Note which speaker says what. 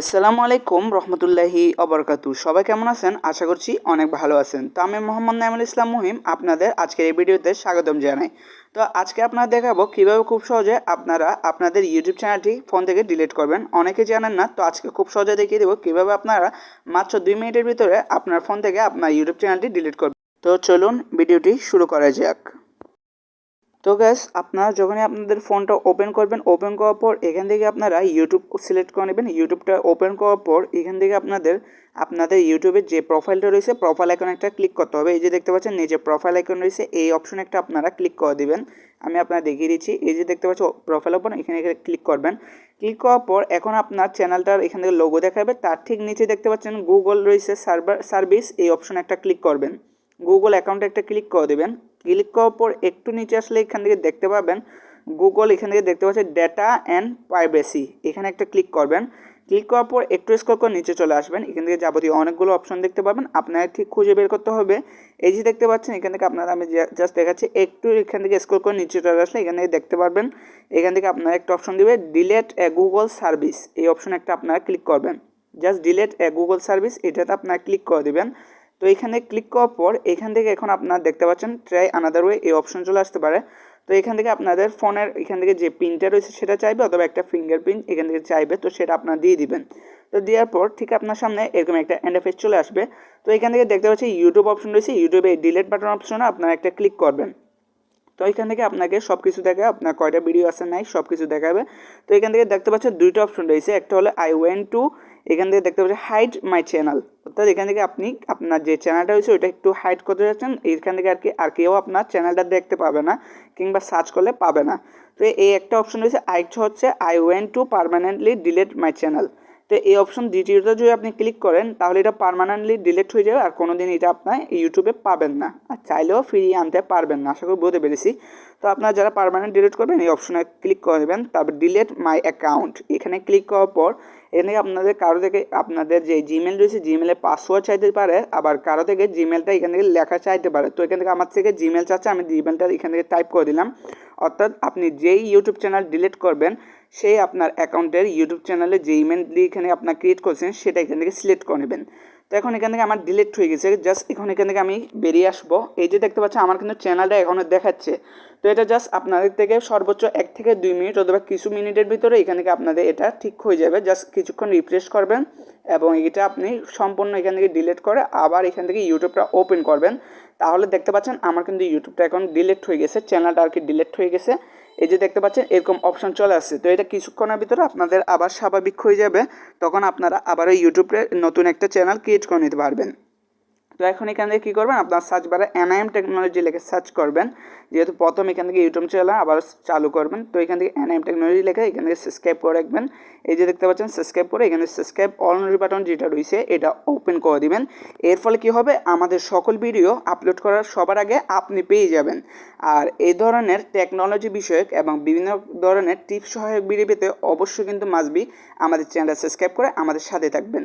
Speaker 1: আসসালামু আলাইকুম রহমতুল্লাহি অবরকাতু। সবাই কেমন আছেন? আশা করছি অনেক ভালো আছেন। তো আমি মোহাম্মদ নাইমুল ইসলাম মুহিম, আপনাদের আজকের এই ভিডিওতে স্বাগতম জানাই। তো আজকে আপনারা দেখাবো কীভাবে খুব সহজে আপনারা আপনাদের ইউটিউব চ্যানেলটি ফোন থেকে ডিলিট করবেন। অনেকে জানেন না, তো আজকে খুব সহজে দেখিয়ে দেবো কীভাবে আপনারা মাত্র দুই মিনিটের ভিতরে আপনার ফোন থেকে আপনার ইউটিউব চ্যানেলটি ডিলিট করবেন। তো চলুন ভিডিওটি শুরু করা যাক। তো গ্যাস আপনারা যখনই আপনাদের ফোনটা ওপেন করবেন ওপেন করার পর এখান থেকে আপনারা ইউটিউব সিলেক্ট করে নেবেন। ইউটিউবটা ওপেন করার পর এখান থেকে আপনাদের আপনাদের ইউটিউবের যে প্রোফাইলটা রয়েছে প্রোফাইল আইকন একটা ক্লিক করতে হবে। এই যে দেখতে পাচ্ছেন নিচে প্রোফাইল আইকন রয়েছে, এই অপশন একটা আপনারা ক্লিক করে দিবেন। আমি আপনারা দেখিয়ে দিচ্ছি। এই যে দেখতে পাচ্ছেন প্রোফাইল ওপেন এখানে ক্লিক করবেন। ক্লিক করার পর এখন আপনার চ্যানেলটার এখান থেকে লোগো দেখাবে। তার ঠিক নিচে দেখতে পাচ্ছেন গুগল রয়েছে সার্ভার সার্ভিস এই অপশন একটা ক্লিক করবেন। গুগল অ্যাকাউন্টে একটা ক্লিক করে দেবেন। ক্লিক করার পর একটু নিচে আসলে এখান থেকে দেখতে পাবেন গুগল এখান থেকে দেখতে পাচ্ছেন ডেটা অ্যান্ড প্রাইভেসি এখানে একটা ক্লিক করবেন। ক্লিক করার পর একটু স্কোর করে নিচে চলে আসবেন। এখান থেকে যাবতীয় অনেকগুলো অপশন দেখতে পাবেন। আপনাকে ঠিক খুঁজে বের করতে হবে। এই যে দেখতে পাচ্ছেন, এখান থেকে আপনারা আমি জাস্ট দেখাচ্ছি, একটু এখান থেকে স্কোর করে নিচে চলে আসলে এখান থেকে দেখতে পারবেন। এখান থেকে আপনারা একটা অপশন দেবে ডিলেট এ গুগল সার্ভিস এই অপশন একটা আপনারা ক্লিক করবেন। Just delete a Google service এটাতে আপনারা ক্লিক করে দেবেন। তো এখানে ক্লিক করার পর এখান থেকে এখন আপনারা দেখতে পাচ্ছেন ট্রাই আনাদার ওয়ে এই অপশন চলে আসতে পারে। তো এখান থেকে আপনাদের ফোনের এখান থেকে যে পিনটা রয়েছে সেটা চাইবে অথবা একটা ফিঙ্গার প্রিন্ট এখান থেকে চাইবে, তো সেটা আপনারা দিয়ে দিবেন। তো দেওয়ার পর ঠিক আপনার সামনে এরকম একটা এন্ডারফেস চলে আসবে। তো এখান থেকে দেখতে পাচ্ছি ইউটিউব অপশন রয়েছে ইউটিউবে ডিলেট বাটন অপশনে আপনারা একটা ক্লিক করবেন। তো এখান থেকে আপনাকে সব কিছু দেখা আপনার কয়টা ভিডিও আছে নাই সব কিছু দেখাবে। তো এখান থেকে দেখতে পাচ্ছেন দুইটা অপশন রয়েছে, একটা হলো আই ওয়েন টু এখান থেকে দেখতে পাচ্ছেন হাইড মাই চ্যানেল অর্থাৎ এখান থেকে আপনি আপনার যে চ্যানেলটা রয়েছে, ওইটা একটু হাইড করতে যাচ্ছেন। এখান থেকে আর কি, আর কেউ আপনার চ্যানেলটা দেখতে পাবে না কিংবা সার্চ করলে পাবে না। তো এই একটা অপশন রয়েছে। আরেকটা হচ্ছে I want to permanently delete my channel তো এই অপশন দ্বিতীয়টা যদি আপনি ক্লিক করেন, তাহলে এটা পারমানেন্টলি ডিলেট হয়ে যাবে আর কোনো দিন এটা আপনার ইউটিউবে পাবেন না। আর চাইলেও ফিরিয়ে আনতে পারবেন না। আশা করি বলতে পেরেছি। তো আপনারা যারা পারমানেন্ট ডিলিট করবেন, এই অপশনে ক্লিক করে দেবেন। তারপর ডিলেট মাই অ্যাকাউন্ট এখানে ক্লিক করার পর, এখানে আপনাদের কারও থেকে আপনাদের যে জিমেল রয়েছে জিমেলের পাসওয়ার্ড চাইতে পারে। আবার কারও থেকে জিমেলটা এখান থেকে লেখা চাইতে পারে। তো এখান থেকে আমার থেকে জিমেল চাচ্ছে, আমি জিমেলটা এখান থেকে টাইপ করে দিলাম। অর্থাৎ আপনি যেই ইউটিউব চ্যানেল ডিলিট করবেন সেই আপনার অ্যাকাউন্টের ইউটিউব চ্যানেলে যে ইমেল এখানে আপনার ক্রিয়েট করছেন, সেটা এখান থেকে সিলেক্ট করে নেবেন। তো এখন এখান থেকে আমার ডিলিট হয়ে গেছে। জাস্ট এখন এখান থেকে আমি বেরিয়ে আসব। এই যে দেখতে পাচ্ছি আমার কিন্তু চ্যানেলটা এখনও দেখাচ্ছে। তো এটা জাস্ট আপনাদের থেকে সর্বোচ্চ এক থেকে দুই মিনিট অথবা কিছু মিনিটের ভিতরে এখান থেকে আপনাদের এটা ঠিক হয়ে যাবে। জাস্ট কিছুক্ষণ রিফ্রেশ করবেন এবং এটা আপনি সম্পূর্ণ এখান থেকে ডিলিট করে আবার এখান থেকে ইউটিউবটা ওপেন করবেন। তাহলে দেখতে পাচ্ছেন, আমার কিন্তু ইউটিউবটা এখন ডিলিট হয়ে গেছে। চ্যানেলটা আর কি ডিলিট হয়ে গেছে। এই যে দেখতে পাচ্ছেন, এরকম অপশন চলে আসছে। তো এটা কিছুক্ষণের ভিতরে আপনাদের আবার স্বাভাবিক হয়ে যাবে। তখন আপনারা আবার ইউটিউবে নতুন একটা চ্যানেল ক্রিয়েট করে নিতে পারবেন। তো এখন এখান থেকে কী করবেন? আপনার সার্চ বারে এনআইএম টেকনোলজি লেখে সার্চ করবেন। যেহেতু প্রথম এখান থেকে ইউটিউব চ্যানেল আবার চালু করবেন, তো এখান থেকে এনআইএম টেকনোলজি লেখে এখান থেকে সাবস্ক্রাইব করে রাখবেন। এই যে দেখতে পাচ্ছেন সাবস্ক্রাইব করে এখানে সাবস্ক্রাইব অল বাটন যেটা রয়েছে, এটা ওপেন করে দিবেন। এর ফলে কি হবে? আমাদের সকল ভিডিও আপলোড করার সবার আগে আপনি পেয়ে যাবেন। আর এই ধরনের টেকনোলজি বিষয়ক এবং বিভিন্ন ধরনের টিপস সহায়ক ভিডিও পেতে অবশ্যই কিন্তু মাসবি আমাদের চ্যানেলটা সাবস্ক্রাইব করে আমাদের সাথে থাকবেন।